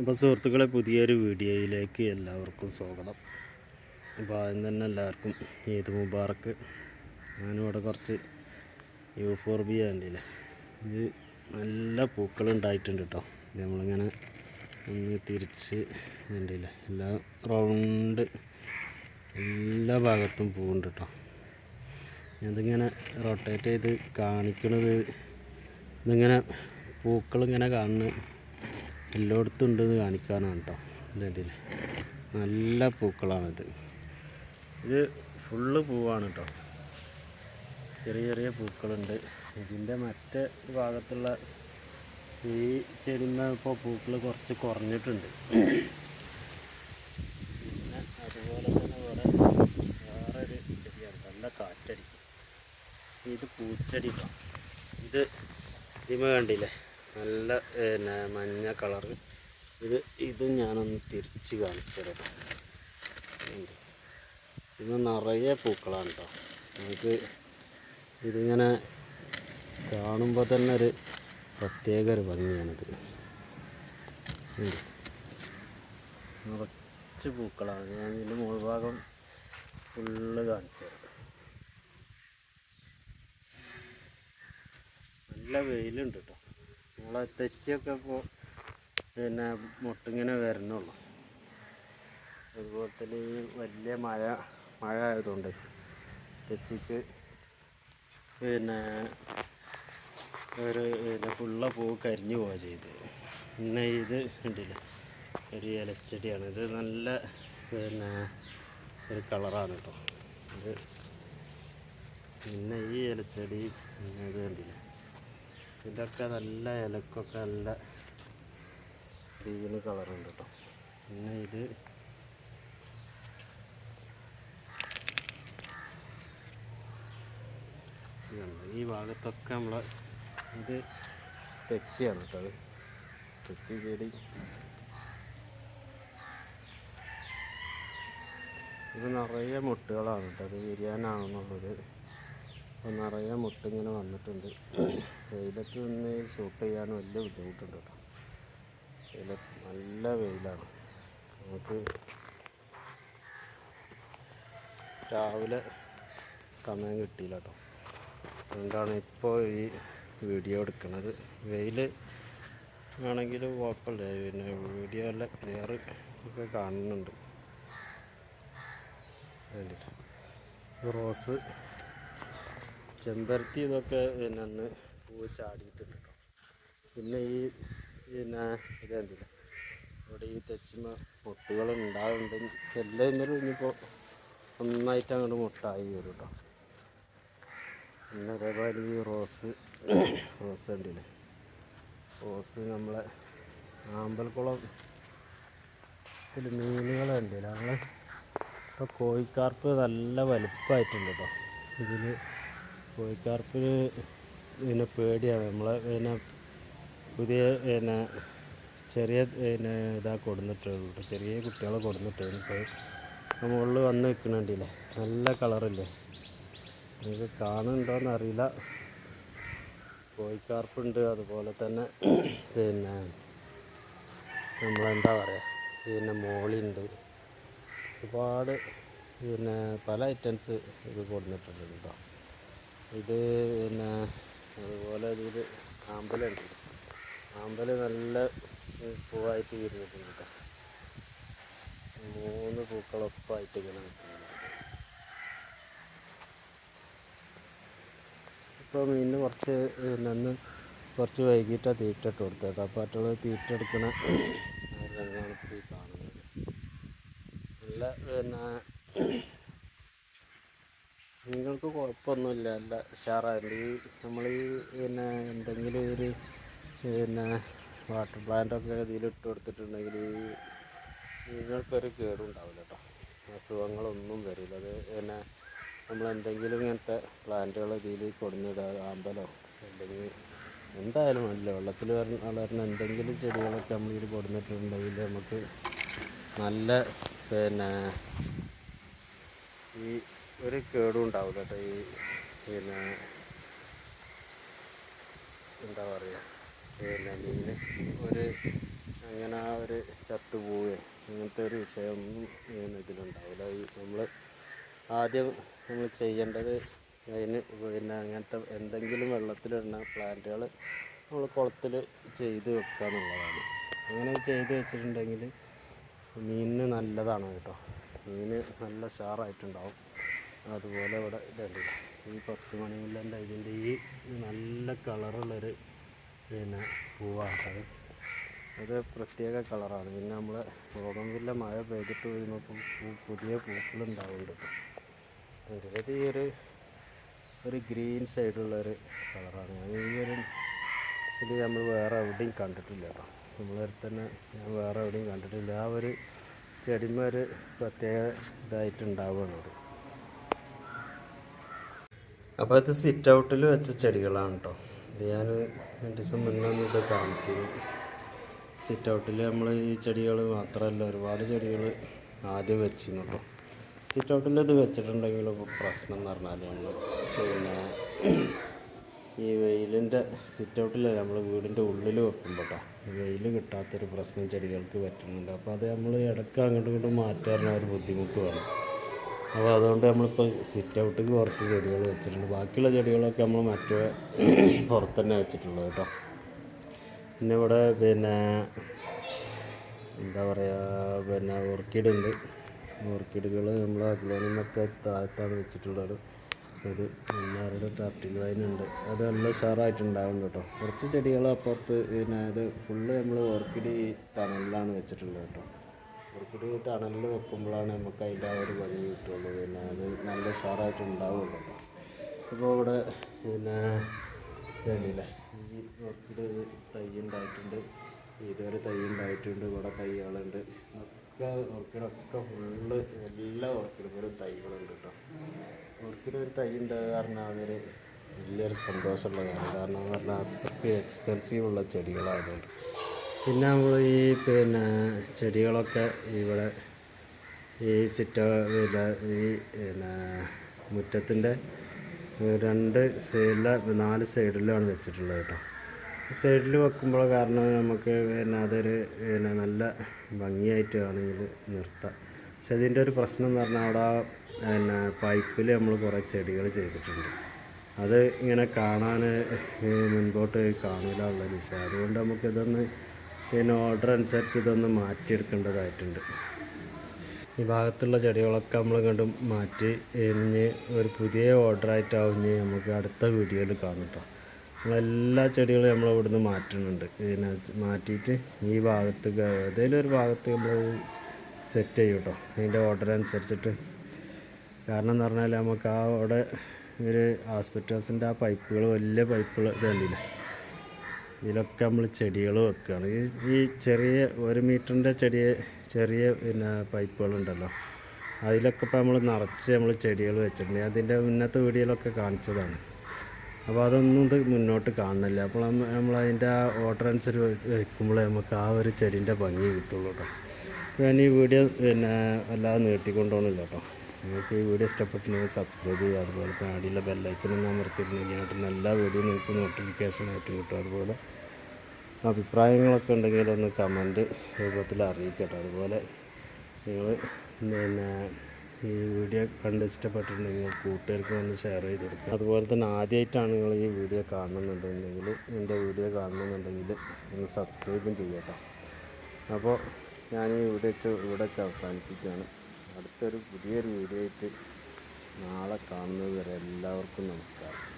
അപ്പോൾ സുഹൃത്തുക്കളെ പുതിയൊരു വീഡിയോയിലേക്ക് എല്ലാവർക്കും സ്വാഗതം. അപ്പോൾ ആദ്യം തന്നെ എല്ലാവർക്കും ഈദ് മുബാറക്ക് ഞാനിവിടെ കുറച്ച് യൂഫോർബിയ ഉണ്ടല്ലേ ഇത് നല്ല പൂക്കൾ ഉണ്ടായിട്ടുണ്ട് കേട്ടോ. നമ്മളിങ്ങനെ ഒന്ന് തിരിച്ച് വേണ്ടിയില്ല എല്ലാ റൗണ്ട് എല്ലാ ഭാഗത്തും പൂവുണ്ട് കേട്ടോ. ഇതിങ്ങനെ റൊട്ടേറ്റ് ചെയ്ത് കാണിക്കണത് ഇതിങ്ങനെ പൂക്കളിങ്ങനെ കാണുന്ന എല്ലായിടത്തും ഉണ്ടെന്ന് കാണിക്കാനാണ് കേട്ടോ. ഇതിൽ നല്ല പൂക്കളാണിത്. ഇത് ഫുള്ള് പൂവാണ് കേട്ടോ. ചെറിയ ചെറിയ പൂക്കളുണ്ട്. ഇതിന്റെ മറ്റേ ഭാഗത്തുള്ള ഈ ചെരുന്ന ഇപ്പോൾ പൂക്കൾ കുറച്ച് കുറഞ്ഞിട്ടുണ്ട്. പിന്നെ അതുപോലെ തന്നെ വേറെ വേറൊരു ചെടിയാണ്. നല്ല കാറ്റടിക്കും ഇത് പൂച്ചെടി ഇത് ഇതിമ കണ്ടില്ലേ? നല്ല പിന്നെ മഞ്ഞ കളറ്. ഇത് ഇത് ഞാനൊന്ന് തിരിച്ച് കാണിച്ചു. ഇത് നിറയെ പൂക്കളാണ് കേട്ടോ നമുക്ക് ഇതിങ്ങനെ കാണുമ്പോൾ തന്നെ ഒരു പ്രത്യേക ഒരു ഭംഗിയാണിത്. നിറച്ച് പൂക്കളാണ്. ഞാൻ ഇതിന്റെ മുകൾ ഭാഗം ഫുള്ള് കാണിച്ചു തരാം നല്ല വെയിലുണ്ട് കേട്ടോ നമ്മളെ തെച്ചിയൊക്കെ ഇപ്പോൾ പിന്നെ മുട്ടിങ്ങനെ വരുന്നുള്ളൂ. അതുപോലെ തന്നെ ഈ വലിയ മഴ മഴ ആയതുകൊണ്ട് തെച്ചിക്ക് പിന്നെ ഒരു പിന്നെ ഫുള്ള പൂ കരിഞ്ഞു പോവുക ചെയ്ത് പിന്നെ ഇത് ഉണ്ടല്ലോ ഒരു ഇലച്ചെടിയാണ്. ഇത് നല്ല പിന്നെ ഒരു കളറാണ് കേട്ടോ. ഇത് പിന്നെ ഈ ഇലച്ചെടി ഇത് കണ്ടില്ലേ? ഇതൊക്കെ നല്ല ഇലക്കൊക്കെ നല്ല ഗ്രീന് കളറുണ്ട് കേട്ടോ പിന്നെ ഇത്. ഈ ഭാഗത്തൊക്കെ നമ്മളെ ഇത് തെച്ചിയാണ് കേട്ടോ അത്. തെച്ചി ചെടി. ഇത് നിറയെ മുട്ടുകളാണ് കേട്ടോ അത് വിരിയാനാണെന്നുള്ളത് അപ്പോൾ നിറയെ മുട്ടിങ്ങനെ വന്നിട്ടുണ്ട്. വെയിലത്ത് നിന്ന് ഷൂട്ട് ചെയ്യാൻ വലിയ ബുദ്ധിമുട്ടുണ്ട് കേട്ടോ. നല്ല വെയിലാണ്. നമുക്ക് രാവിലെ സമയം കിട്ടിയില്ല കേട്ടോ. അതുകൊണ്ടാണ് ഇപ്പോൾ ഈ വീഡിയോ എടുക്കുന്നത്. വെയിൽ ആണെങ്കിൽ കുഴപ്പമില്ല. പിന്നെ വീഡിയോ എല്ലാം ക്ലിയർ ഒക്കെ കാണുന്നുണ്ട്. വേണ്ടിയിട്ട്. റോസ് ചെമ്പരത്തി എന്നൊക്കെ പിന്നെ അന്ന് പൂവ് ചാടിയിട്ടുണ്ട് കേട്ടോ പിന്നെ ഈ പിന്നെ ഇതെന്തില്ല ഇവിടെ ഈ തെച്ചിമ മുട്ടുകൾ ഉണ്ടാകുന്നുണ്ട് എല്ലാം ഇന്നലെ ഇനിയിപ്പോൾ ഒന്നായിട്ട് അങ്ങോട്ട് മുട്ടായി വരും കേട്ടോ പിന്നെ അതേപോലെ ഈ റോസ് റോസ് ഉണ്ടല്ലേ റോസ് നമ്മളെ ആമ്പൽക്കുളം ഇതിൽ മീനുകളുണ്ട് ഞങ്ങൾ ഇപ്പോൾ കോഴിക്കാർപ്പ് നല്ല വലുപ്പമായിട്ടുണ്ട് കേട്ടോ ഇതിൽ കോഴിക്കാർപ്പിന് പിന്നെ പേടിയാണ്. നമ്മളെ പിന്നെ പുതിയ പിന്നെ ചെറിയ പിന്നെ ഇതാ കൊടുന്നിട്ടുള്ളൂ ഉള്ളൂ ചെറിയ കുട്ടികളെ കൊടുന്നിട്ടുണ്ട് ഇപ്പോൾ മുകളിൽ വന്ന് നിൽക്കണുണ്ടല്ലേ നല്ല കളറില്ലേ? നിങ്ങൾക്ക് കാണുന്നുണ്ടോയെന്ന് അറിയില്ല. കോഴിക്കാർപ്പുണ്ട്. അതുപോലെ തന്നെ പിന്നെ നമ്മളെന്താ പറയുക പിന്നെ മോളിയുണ്ട് ഒരുപാട് പിന്നെ പല ഐറ്റംസ് ഇത് കൊടുത്തിട്ടുണ്ട് കേട്ടോ. ഇത് പിന്നെ അതുപോലെ ഇതിൽ ആമ്പലുണ്ട് ആമ്പൽ നല്ല പൂവായിട്ട് വിരിഞ്ഞിട്ടുണ്ട് കേട്ടോ മൂന്ന് പൂക്കളൊപ്പമായിട്ട് ഇങ്ങനെ നിൽക്കുന്നുണ്ട്. ഇപ്പോൾ മീനിന് കുറച്ച് നിന്ന് കുറച്ച് വൈകിട്ടാണ് തീറ്റ ഇട്ട് കൊടുത്തത് കേട്ടോ അപ്പോൾ അറ്റുള്ള തീറ്റ എടുക്കണ രംഗമാണ് ഇപ്പോൾ ഈ കാണുന്നത്. നല്ല പിന്നെ നിങ്ങൾക്ക് കുഴപ്പമൊന്നുമില്ല നല്ല ഉഷാറായിട്ടുണ്ട് ഈ നമ്മൾ ഈ പിന്നെ എന്തെങ്കിലും ഒരു പിന്നെ വാട്ടർ പ്ലാന്റൊക്കെ ഇതിലിട്ട് കൊടുത്തിട്ടുണ്ടെങ്കിൽ നിങ്ങൾക്കൊരു കേടും ഉണ്ടാവില്ല കേട്ടോ അസുഖങ്ങളൊന്നും വരില്ല. അത് പിന്നെ നമ്മൾ എന്തെങ്കിലും ഇങ്ങനത്തെ പ്ലാന്റുകൾ ഇതിൽ കൊടുന്നിടുക ആമ്പലോ അല്ലെങ്കിൽ എന്തായാലും അല്ല വെള്ളത്തിൽ വളരുന്ന എന്തെങ്കിലും ചെടികളൊക്കെ നമ്മൾ ഇതിൽ കൊടുന്നിട്ടുണ്ടെങ്കിൽ നമുക്ക് നല്ല പിന്നെ ഈ ഒരു കേടും ഉണ്ടാവില്ല കേട്ടോ ഈ പിന്നെ എന്താ പറയുക പിന്നെ മീൻ ഒരു അങ്ങനെ ആ ഒരു ചത്തുപോവുകയോ അങ്ങനത്തെ ഒരു വിഷയമൊന്നും പിന്നെ ഇതിലുണ്ടാവില്ല. ഈ നമ്മൾ ആദ്യം നമ്മൾ ചെയ്യേണ്ടത് അതിന് പിന്നെ അങ്ങനത്തെ എന്തെങ്കിലും വെള്ളത്തിലിടുന്ന പ്ലാന്റുകൾ നമ്മൾ കുളത്തിൽ ചെയ്ത് വെക്കുക എന്നുള്ളതാണ്. അങ്ങനെ ചെയ്ത് വെച്ചിട്ടുണ്ടെങ്കിൽ മീനിന് നല്ലതാണ് കേട്ടോ. മീന് നല്ല ഉഷാറായിട്ടുണ്ടാവും. അതുപോലെ ഇവിടെ ഇതുണ്ട്. ഈ പത്ത് മണിമുല്ലന്റെ ഇതിന്റെ ഈ നല്ല കളറുള്ളൊരു പിന്നെ പൂവാണ്. അത് പ്രത്യേക കളറാണ്. പിന്നെ നമ്മൾ ബോഗംവില്ല മഴ പെയ്തിട്ട് വരുമ്പോൾ പൂ പുതിയ പൂക്കളുണ്ടാവുന്നുണ്ട്. ഈ ഒരു ഒരു ഗ്രീൻ സൈഡുള്ളൊരു കളറാണ്. ഞാൻ ഈ ഒരു ഇത് നമ്മൾ വേറെ എവിടെയും കണ്ടിട്ടില്ല കേട്ടോ. നമ്മളടുത്ത് തന്നെ ഞാൻ വേറെ എവിടെയും കണ്ടിട്ടില്ല. ആ ഒരു ചെടിമ ഒരു പ്രത്യേക ഇതായിട്ടുണ്ടാവുകയാണ് അപ്പോൾ ഇത് സിറ്റ് ഔട്ടിൽ വെച്ച ചെടികളാണ് കേട്ടോ ഇത് ഞാൻ രണ്ട് ദിവസം മുന്നേ ഇത് കാണിച്ചിരുന്നു. സിറ്റ് ഔട്ടിൽ നമ്മൾ ഈ ചെടികൾ മാത്രമല്ല ഒരുപാട് ചെടികൾ ആദ്യം വെച്ചിരുന്നു കേട്ടോ സിറ്റ് ഔട്ടിൽ ഇത് വെച്ചിട്ടുണ്ടെങ്കിൽ പ്രശ്നം എന്ന് പറഞ്ഞാൽ നമ്മൾ പിന്നെ ഈ വെയിലിന്റെ സിറ്റ് ഔട്ടിൽ നമ്മൾ വീടിന്റെ ഉള്ളിൽ വെക്കുമ്പോൾ കേട്ടോ വെയിൽ കിട്ടാത്തൊരു പ്രശ്നം ചെടികൾക്ക് പറ്റുന്നുണ്ട്. അപ്പോൾ അത് നമ്മൾ ഇടയ്ക്ക് അങ്ങോട്ടും ഇങ്ങോട്ടും മാറ്റാൻ ഒരു ബുദ്ധിമുട്ട് വേണം അപ്പോൾ അതുകൊണ്ട് നമ്മളിപ്പോൾ സിറ്റ് ഔട്ടിക്ക് കുറച്ച് ചെടികൾ വെച്ചിട്ടുണ്ട്. ബാക്കിയുള്ള ചെടികളൊക്കെ നമ്മൾ മറ്റേ പുറത്ത് തന്നെ വെച്ചിട്ടുള്ളത് കേട്ടോ. പിന്നെ ഇവിടെ പിന്നെ എന്താ പറയുക പിന്നെ ഓർക്കിഡ് ഉണ്ട്. ഓർക്കിഡുകൾ നമ്മൾ അഗ്ലോണിന്നൊക്കെ താഴത്താണ് വെച്ചിട്ടുള്ളത്. ഇത് എല്ലാവരുടെ ടർട്ടിൽ വൈനുണ്ട് അത് നല്ല ഉഷാറായിട്ടുണ്ടാവും കേട്ടോ. കുറച്ച് ചെടികൾ അപ്പുറത്ത് പിന്നെ ഇത് ഫുള്ള് നമ്മൾ ഓർക്കിഡ് തണലിലാണ് വെച്ചിട്ടുള്ളത് കേട്ടോ. ഈ തണലിൽ വെക്കുമ്പോഴാണ് നമുക്ക് അതിന്റെ ആ ഒരു ഭംഗി കിട്ടുള്ളൂ പിന്നെ അത് നല്ല ഉഷാറായിട്ട് ഉണ്ടാവുള്ളൂ അപ്പോൾ ഇവിടെ പിന്നെ ഇതല്ലേ ഈ ഓർക്കിഡ് തൈ ഉണ്ടായിട്ടുണ്ട്. ഇതൊരു തൈ ഉണ്ടായിട്ടുണ്ട്. ഇവിടെ തൈകളുണ്ട്. ഒക്കെ ഓർക്കിഡൊക്കെ ഫുള്ള് എല്ലാ ഓർക്കിഡുകളും തൈകളുണ്ട് കേട്ടോ. ഓർക്കിഡ് ഒരു തൈ ഉണ്ടാകുക കാരണം അതൊരു വലിയൊരു സന്തോഷമുള്ള കാര്യം. കാരണം എന്ന് പറഞ്ഞാൽ അത്രയ്ക്ക് എക്സ്പെൻസീവ് ഉള്ള ചെടികളായതുകൊണ്ട് പിന്നെ നമ്മൾ ഈ പിന്നെ ചെടികളൊക്കെ ഇവിടെ ഈ സിറ്റ പിന്നെ ഈ പിന്നെ മുറ്റത്തിന്റെ രണ്ട് സൈഡിലെ നാല് സൈഡിലാണ് വെച്ചിട്ടുള്ളത് കേട്ടോ. സൈഡിൽ വെക്കുമ്പോൾ കാരണം നമുക്ക് പിന്നെ അതൊരു പിന്നെ നല്ല ഭംഗിയായിട്ട് വേണമെങ്കിൽ നിർത്താം. പക്ഷെ അതിന്റെ ഒരു പ്രശ്നം എന്ന് പറഞ്ഞാൽ അവിടെ പിന്നെ പൈപ്പിൽ നമ്മൾ കുറേ ചെടികൾ ചെയ്തിട്ടുണ്ട്. അത് ഇങ്ങനെ കാണാൻ മുൻപോട്ട് കാണില്ല ഉള്ള വിഷയം അതുകൊണ്ട് നമുക്ക് പിന്നെ ഓർഡർ അനുസരിച്ച് ഇതൊന്ന് മാറ്റിയെടുക്കേണ്ടതായിട്ടുണ്ട്. ഈ ഭാഗത്തുള്ള ചെടികളൊക്കെ നമ്മൾ കണ്ടും മാറ്റി ഇനി ഒരു പുതിയ ഓർഡറായിട്ട് ഇനി നമുക്ക് അടുത്ത വീഡിയോയിൽ കാണും കേട്ടോ നമ്മളെല്ലാ ചെടികളും നമ്മൾ ഇവിടുന്ന് മാറ്റുന്നുണ്ട്. പിന്നെ മാറ്റിയിട്ട് ഈ ഭാഗത്ത് ഏതെങ്കിലും ഒരു ഭാഗത്ത് നമ്മൾ സെറ്റ് ചെയ്യും കേട്ടോ അതിന്റെ ഓർഡർ അനുസരിച്ചിട്ട്. കാരണം എന്ന് പറഞ്ഞാൽ നമുക്ക് ആ അവിടെ ഒരു ഹോസ്പിറ്റൽസിന്റെ ആ പൈപ്പുകൾ വലിയ പൈപ്പുകൾ ഇതല്ലേ? ഇതിലൊക്കെ നമ്മൾ ചെടികൾ വെക്കുകയാണ് ഈ ഈ ചെറിയ ഒരു മീറ്ററിന്റെ ചെടിയെ ചെറിയ പിന്നെ പൈപ്പുകളുണ്ടല്ലോ. അതിലൊക്കെ ഇപ്പോൾ നമ്മൾ നിറച്ച് നമ്മൾ ചെടികൾ വെച്ചിട്ടുണ്ട്. അതിന്റെ മുന്നത്തെ വീഡിയോയിലൊക്കെ കാണിച്ചതാണ്. അപ്പോൾ അതൊന്നും ഇത് മുന്നോട്ട് കാണുന്നില്ല. അപ്പോൾ നമ്മൾ അതിന്റെ ആ ഓർഡർ അനുസരിച്ച് നമുക്ക് ആ ഒരു ചെടീന്റെ ഭംഗി കിട്ടുള്ളൂ കേട്ടോ ഞാൻ ഈ വീഡിയോ പിന്നെ അല്ലാതെ നീട്ടിക്കൊണ്ടുപോകണില്ല കേട്ടോ. നിങ്ങൾക്ക് ഈ വീഡിയോ ഇഷ്ടപ്പെട്ടിട്ടുണ്ടെങ്കിൽ സബ്സ്ക്രൈബ് ചെയ്യുക. അതുപോലെ തന്നെ അടിയിലെ ബെല്ലൈക്കൺ അമർത്തിയിട്ടുണ്ടെങ്കിൽ അതിനകത്ത് എല്ലാ വീഡിയോ നിങ്ങൾക്ക് നോട്ടിഫിക്കേഷൻ ആയിട്ട് കിട്ടും. അതുപോലെ അഭിപ്രായങ്ങളൊക്കെ ഉണ്ടെങ്കിൽ ഒന്ന് കമന്റ് രൂപത്തിൽ അറിയിക്കട്ടെ. അതുപോലെ നിങ്ങൾ പിന്നെ ഈ വീഡിയോ കണ്ട് ഇഷ്ടപ്പെട്ടിട്ടുണ്ടെങ്കിൽ കൂട്ടുകാർക്ക് ഒന്ന് ഷെയർ ചെയ്ത് കൊടുക്കുക. അതുപോലെ തന്നെ ആദ്യമായിട്ടാണ് നിങ്ങൾ ഈ വീഡിയോ കാണുന്നുണ്ടെന്നുണ്ടെങ്കിൽ എന്റെ വീഡിയോ കാണുന്നുണ്ടെങ്കിൽ ഒന്ന് സബ്സ്ക്രൈബും ചെയ്യട്ടോ. അപ്പോൾ ഞാൻ ഈ വീഡിയോ ഇവിടെ വെച്ച് അവസാനിപ്പിക്കുകയാണ്. അടുത്തൊരു പുതിയൊരു വീഡിയോ ആയിട്ട് നാളെ കാണുന്നത് വരെ എല്ലാവർക്കും നമസ്കാരം.